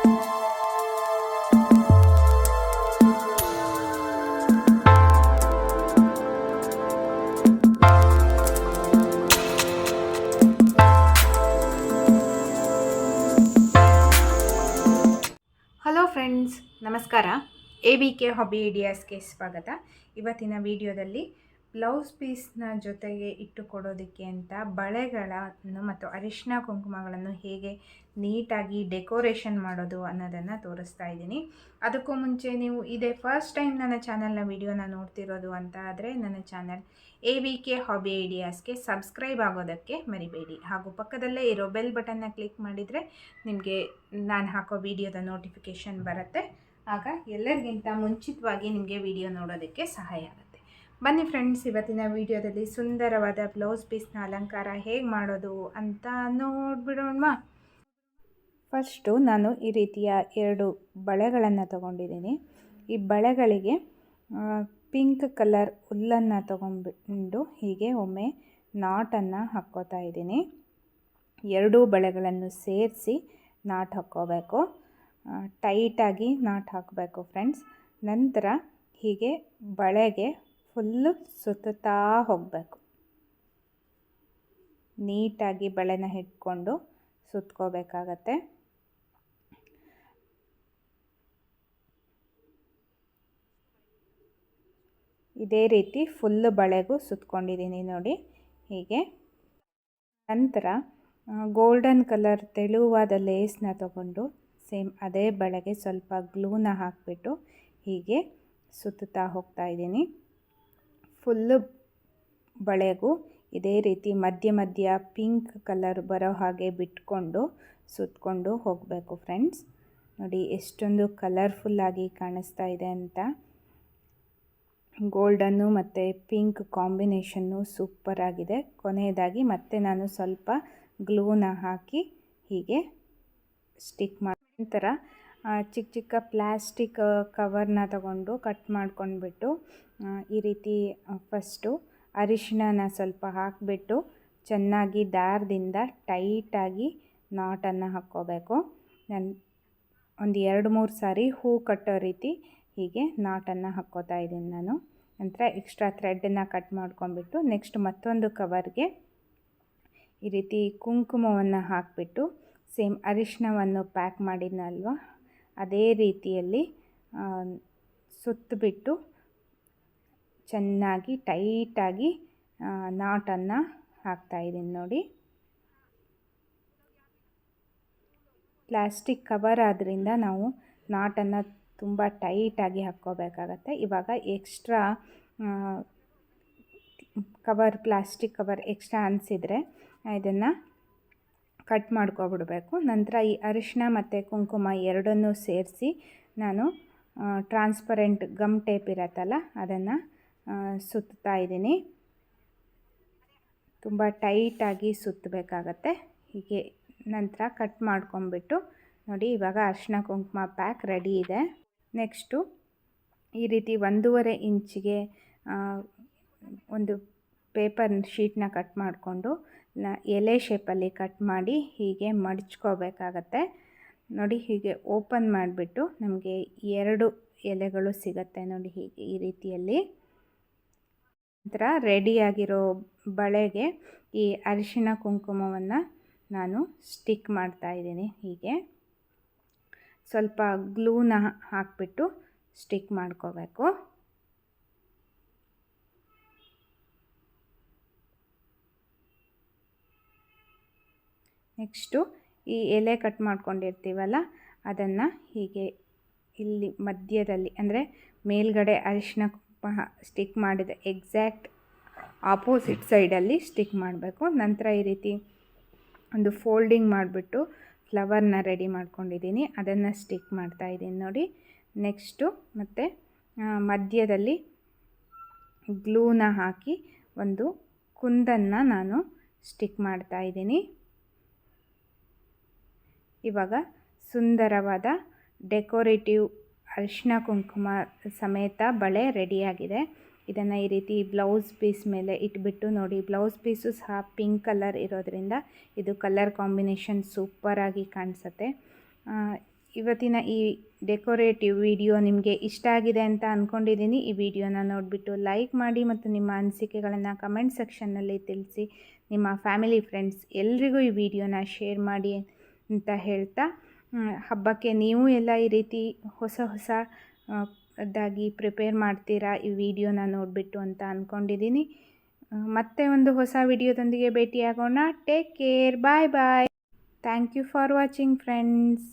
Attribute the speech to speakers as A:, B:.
A: Hello friends ನಮಸ್ಕಾರ. A B K hobby ಐಡಿಯಾಸ್ಗೆ ಸ್ವಾಗತ. ಇವತ್ತಿನ ವಿಡಿಯೋದಲ್ಲಿ ಬ್ಲೌಸ್ ಪೀಸ್ನ ಜೊತೆಗೆ ಇಟ್ಟು ಕೊಡೋದಕ್ಕೆ ಅಂತ ಬಳೆಗಳನ್ನು ಮತ್ತು ಅರಿಶಿನ ಕುಂಕುಮಗಳನ್ನು ಹೇಗೆ ನೀಟಾಗಿ ಡೆಕೋರೇಷನ್ ಮಾಡೋದು ಅನ್ನೋದನ್ನು ತೋರಿಸ್ತಾ ಇದ್ದೀನಿ. ಅದಕ್ಕೂ ಮುಂಚೆ ನೀವು ಇದೇ ಫಸ್ಟ್ ಟೈಮ್ ನನ್ನ ಚಾನಲ್ನ ವಿಡಿಯೋನ ನೋಡ್ತಿರೋದು ಅಂತ ಆದರೆ ನನ್ನ channel A V K hobby ಐಡಿಯಾಸ್ಗೆ subscribe ಆಗೋದಕ್ಕೆ ಮರಿಬೇಡಿ. ಹಾಗೂ ಪಕ್ಕದಲ್ಲೇ ಇರೋ ಬೆಲ್ ಬಟನ್ನ ಕ್ಲಿಕ್ ಮಾಡಿದರೆ ನಿಮಗೆ ನಾನು ಹಾಕೋ ವಿಡಿಯೋದ ನೋಟಿಫಿಕೇಷನ್ ಬರುತ್ತೆ. ಆಗ ಎಲ್ಲರಿಗಿಂತ ಮುಂಚಿತವಾಗಿ ನಿಮಗೆ ವಿಡಿಯೋ ನೋಡೋದಕ್ಕೆ ಸಹಾಯ ಆಗುತ್ತೆ. ಬನ್ನಿ ಫ್ರೆಂಡ್ಸ್ ಇವತ್ತಿನ ವಿಡಿಯೋದಲ್ಲಿ ಸುಂದರವಾದ ಬ್ಲೌಸ್ ಪೀಸ್ನ ಅಲಂಕಾರ ಹೇಗೆ ಮಾಡೋದು ಅಂತ ನೋಡ್ಬಿಡೋಣ ಫಸ್ಟು ನಾನು ಈ ರೀತಿಯ ಎರಡು ಬಳೆಗಳನ್ನು ತಗೊಂಡಿದ್ದೀನಿ. ಈ ಬಳೆಗಳಿಗೆ ಪಿಂಕ್ ಕಲರ್ ಹುಲ್ಲನ್ನು ತಗೊಂಡ್ಬಿಟ್ಟು ಹೀಗೆ ಒಮ್ಮೆ ನಾಟನ್ನು ಹಾಕ್ಕೋತಾ ಇದ್ದೀನಿ. ಎರಡೂ ಬಳೆಗಳನ್ನು ಸೇರಿಸಿ ನಾಟ್ ಹಾಕ್ಕೋಬೇಕು. ಟೈಟಾಗಿ ನಾಟ್ ಹಾಕಬೇಕು ಫ್ರೆಂಡ್ಸ್ ನಂತರ ಹೀಗೆ ಬಳೆಗೆ ಫುಲ್ಲು ಸುತ್ತುತ್ತಾ ಹೋಗಬೇಕು. ನೀಟಾಗಿ ಬಳೆನ ಹಿಡ್ಕೊಂಡು ಸುತ್ಕೋಬೇಕಾಗತ್ತೆ. ಇದೇ ರೀತಿ ಫುಲ್ ಬಳೆಗೂ ಸುತ್ಕೊಂಡಿದ್ದೀನಿ ನೋಡಿ ಹೀಗೆ. ನಂತರ ಗೋಲ್ಡನ್ ಕಲರ್ ತೆಳುವಾದ ಲೇಸ್ನ ತಗೊಂಡು ಸೇಮ್ ಅದೇ ಬಳೆಗೆ ಸ್ವಲ್ಪ ಗ್ಲೂನ ಹಾಕಿಬಿಟ್ಟು ಹೀಗೆ ಸುತ್ತುತ್ತಾ ಹೋಗ್ತಾ ಇದ್ದೀನಿ. ಫುಲ್ಲು ಬಳೆಗೂ ಇದೇ ರೀತಿ ಮಧ್ಯ ಮಧ್ಯ ಪಿಂಕ್ ಕಲರ್ ಬರೋ ಹಾಗೆ ಬಿಟ್ಕೊಂಡು ಸುತ್ತಕೊಂಡು ಹೋಗಬೇಕು ಫ್ರೆಂಡ್ಸ್. ನೋಡಿ ಎಷ್ಟೊಂದು ಕಲರ್ಫುಲ್ಲಾಗಿ ಕಾಣಿಸ್ತಾ ಇದೆ ಅಂತ. ಗೋಲ್ಡನ್ನು ಮತ್ತು ಪಿಂಕ್ ಕಾಂಬಿನೇಷನ್ನು ಸೂಪರಾಗಿದೆ ಕೊನೆಯದಾಗಿ ಮತ್ತೆ ನಾನು ಸ್ವಲ್ಪ ಗ್ಲೂನ ಹಾಕಿ ಹೀಗೆ ಸ್ಟಿಕ್ ಮಾಡಿ ನಂತರ ಚಿಕ್ಕ ಚಿಕ್ಕ ಪ್ಲ್ಯಾಸ್ಟಿಕ್ ಕವರ್ನ ತಗೊಂಡು ಕಟ್ ಮಾಡ್ಕೊಂಡ್ಬಿಟ್ಟು ಈ ರೀತಿ ಫಸ್ಟು ಅರಿಶಿಣನ ಸ್ವಲ್ಪ ಹಾಕಿಬಿಟ್ಟು ಚೆನ್ನಾಗಿ ದಾರದಿಂದ ಟೈಟಾಗಿ ನಾಟನ್ನು ಹಾಕ್ಕೋಬೇಕು. ನನ್ನ ಒಂದು ಎರಡು ಮೂರು ಸಾರಿ ಹೂ ಕಟ್ಟೋ ರೀತಿ ಹೀಗೆ ನಾಟನ್ನು ಹಾಕ್ಕೋತಾ ಇದ್ದೀನಿ ನಾನು. ನಂತರ ಎಕ್ಸ್ಟ್ರಾ ಥ್ರೆಡ್ಡನ್ನು ಕಟ್ ಮಾಡ್ಕೊಂಡ್ಬಿಟ್ಟು ನೆಕ್ಸ್ಟ್ ಮತ್ತೊಂದು ಕವರ್ಗೆ ಈ ರೀತಿ ಕುಂಕುಮವನ್ನು ಹಾಕಿಬಿಟ್ಟು ಸೇಮ್ ಅರಿಶಿನವನ್ನು ಪ್ಯಾಕ್ ಮಾಡಿದ್ನಲ್ವ? ಅದೇ ರೀತಿಯಲ್ಲಿ ಸುತ್ತಬಿಟ್ಟು ಚೆನ್ನಾಗಿ ಟೈಟಾಗಿ ನಾಟನ್ನು ಹಾಕ್ತಾಯಿದ್ದೀನಿ ನೋಡಿ. ಪ್ಲಾಸ್ಟಿಕ್ ಕವರ್ ಆದ್ದರಿಂದ ನಾವು ನಾಟನ್ನು ತುಂಬ ಟೈಟಾಗಿ ಹಾಕ್ಕೋಬೇಕಾಗತ್ತೆ. ಇವಾಗ extra cover, plastic cover extra ಅನಿಸಿದರೆ ಇದನ್ನು ಕಟ್ ಮಾಡ್ಕೊಬಿಡಬೇಕು. ನಂತರ ಈ ಅರಿಶಿನ ಮತ್ತು ಕುಂಕುಮ ಎರಡನ್ನೂ ಸೇರಿಸಿ ನಾನು ಟ್ರಾನ್ಸ್ಪರೆಂಟ್ ಗಮ್ ಟೇಪ್ ಇರತ್ತಲ್ಲ, ಅದನ್ನು ಸುತ್ತಾ ಇದ್ದೀನಿ. ತುಂಬ ಟೈಟಾಗಿ ಸುತ್ತಬೇಕಾಗತ್ತೆ ಹೀಗೆ ನಂತರ ಕಟ್ ಮಾಡ್ಕೊಂಬಿಟ್ಟು ನೋಡಿ, ಇವಾಗ ಅರಿಶಿನ ಕುಂಕುಮ ಪ್ಯಾಕ್ ರೆಡಿ ಇದೆ. ನೆಕ್ಸ್ಟು ಈ ರೀತಿ ಒಂದೂವರೆ ಇಂಚಿಗೆ ಒಂದು ಪೇಪರ್ ಶೀಟ್ನ ಕಟ್ ಮಾಡಿಕೊಂಡು ಎಲೆ ಶೇಪಲ್ಲಿ ಕಟ್ ಮಾಡಿ ಹೀಗೆ ಮಡಚ್ಕೋಬೇಕಾಗತ್ತೆ. ನೋಡಿ ಹೀಗೆ ಓಪನ್ ಮಾಡಿಬಿಟ್ಟು ನಮಗೆ ಎರಡು ಎಲೆಗಳು ಸಿಗತ್ತೆ ನೋಡಿ ಹೀಗೆ ಈ ರೀತಿಯಲ್ಲಿ. ನಂತರ ರೆಡಿಯಾಗಿರೋ ಬಳೆಗೆ ಈ ಅರಿಶಿಣ ಕುಂಕುಮವನ್ನು ನಾನು ಸ್ಟಿಕ್ ಮಾಡ್ತಾ ಇದ್ದೀನಿ ಹೀಗೆ. ಸ್ವಲ್ಪ ಗ್ಲೂನ ಹಾಕಿಬಿಟ್ಟು ಸ್ಟಿಕ್ ಮಾಡ್ಕೋಬೇಕು. ನೆಕ್ಸ್ಟು ಈ ಎಲೆ ಕಟ್ ಮಾಡ್ಕೊಂಡಿರ್ತೀವಲ್ಲ, ಅದನ್ನು ಹೀಗೆ ಇಲ್ಲಿ ಮಧ್ಯದಲ್ಲಿ, ಅಂದರೆ ಮೇಲ್ಗಡೆ ಅರಿಶಿನ ಸ್ಟಿಕ್ ಮಾಡಿದ ಎಕ್ಸಾಕ್ಟ್ ಆಪೋಸಿಟ್ ಸೈಡಲ್ಲಿ ಸ್ಟಿಕ್ ಮಾಡಬೇಕು. ನಂತರ ಈ ರೀತಿ ಒಂದು ಫೋಲ್ಡಿಂಗ್ ಮಾಡಿಬಿಟ್ಟು ಫ್ಲವರ್ನ ರೆಡಿ ಮಾಡ್ಕೊಂಡಿದ್ದೀನಿ. ಅದನ್ನು ಸ್ಟಿಕ್ ಮಾಡ್ತಾ ಇದ್ದೀನಿ ನೋಡಿ. ನೆಕ್ಸ್ಟು ಮತ್ತು ಮಧ್ಯದಲ್ಲಿ ಗ್ಲೂನ ಹಾಕಿ ಒಂದು ಕುಂದನ್ನು ನಾನು ಸ್ಟಿಕ್ ಮಾಡ್ತಾಯಿದ್ದೀನಿ ಇವಾಗ ಸುಂದರವಾದ ಡೆಕೋರೇಟಿವ್ ಅರಿಶಿನ ಕುಂಕುಮ ಸಮೇತ ಬಳೆ ರೆಡಿಯಾಗಿದೆ. ಇದನ್ನು ಈ ರೀತಿ ಬ್ಲೌಸ್ ಪೀಸ್ ಮೇಲೆ ಇಟ್ಬಿಟ್ಟು ನೋಡಿ. ಬ್ಲೌಸ್ ಪೀಸು ಸಹ ಪಿಂಕ್ ಕಲರ್ ಇರೋದ್ರಿಂದ ಇದು ಕಲರ್ ಕಾಂಬಿನೇಷನ್ ಸೂಪರಾಗಿ ಕಾಣಿಸುತ್ತೆ. ಇವತ್ತಿನ ಈ ಡೆಕೋರೇಟಿವ್ ವಿಡಿಯೋ ನಿಮಗೆ ಇಷ್ಟ ಆಗಿದೆ ಅಂತ ಅಂದ್ಕೊಂಡಿದ್ದೀನಿ ಈ ವಿಡಿಯೋನ ನೋಡಿಬಿಟ್ಟು ಲೈಕ್ ಮಾಡಿ ಮತ್ತು ನಿಮ್ಮ ಅನಿಸಿಕೆಗಳನ್ನು ಕಮೆಂಟ್ ಸೆಕ್ಷನ್ನಲ್ಲಿ ತಿಳಿಸಿ. ನಿಮ್ಮ ಫ್ಯಾಮಿಲಿ, ಫ್ರೆಂಡ್ಸ್ ಎಲ್ರಿಗೂ ಈ ವಿಡಿಯೋನ ಶೇರ್ ಮಾಡಿ. ಅಂತ ಹೇಳ್ತಾ ಹಬ್ಬಕ್ಕೆ ನೀವು ಎಲ್ಲ ಈ ರೀತಿ ಹೊಸ ಹೊಸ ಆ, ಅದಾಗಿ ಪ್ರಿಪೇರ್ ಮಾಡ್ತೀರಾ? ಈ ವಿಡಿಯೋನ ನೋಡಿಬಿಟ್ಟು ಅಂತ ಅಂದ್ಕೊಂಡಿದ್ದೀನಿ ಮತ್ತೆ ಒಂದು ಹೊಸ ವಿಡಿಯೋದೊಂದಿಗೆ ಭೇಟಿಯಾಗೋಣ. Take care bye bye thank you for watching friends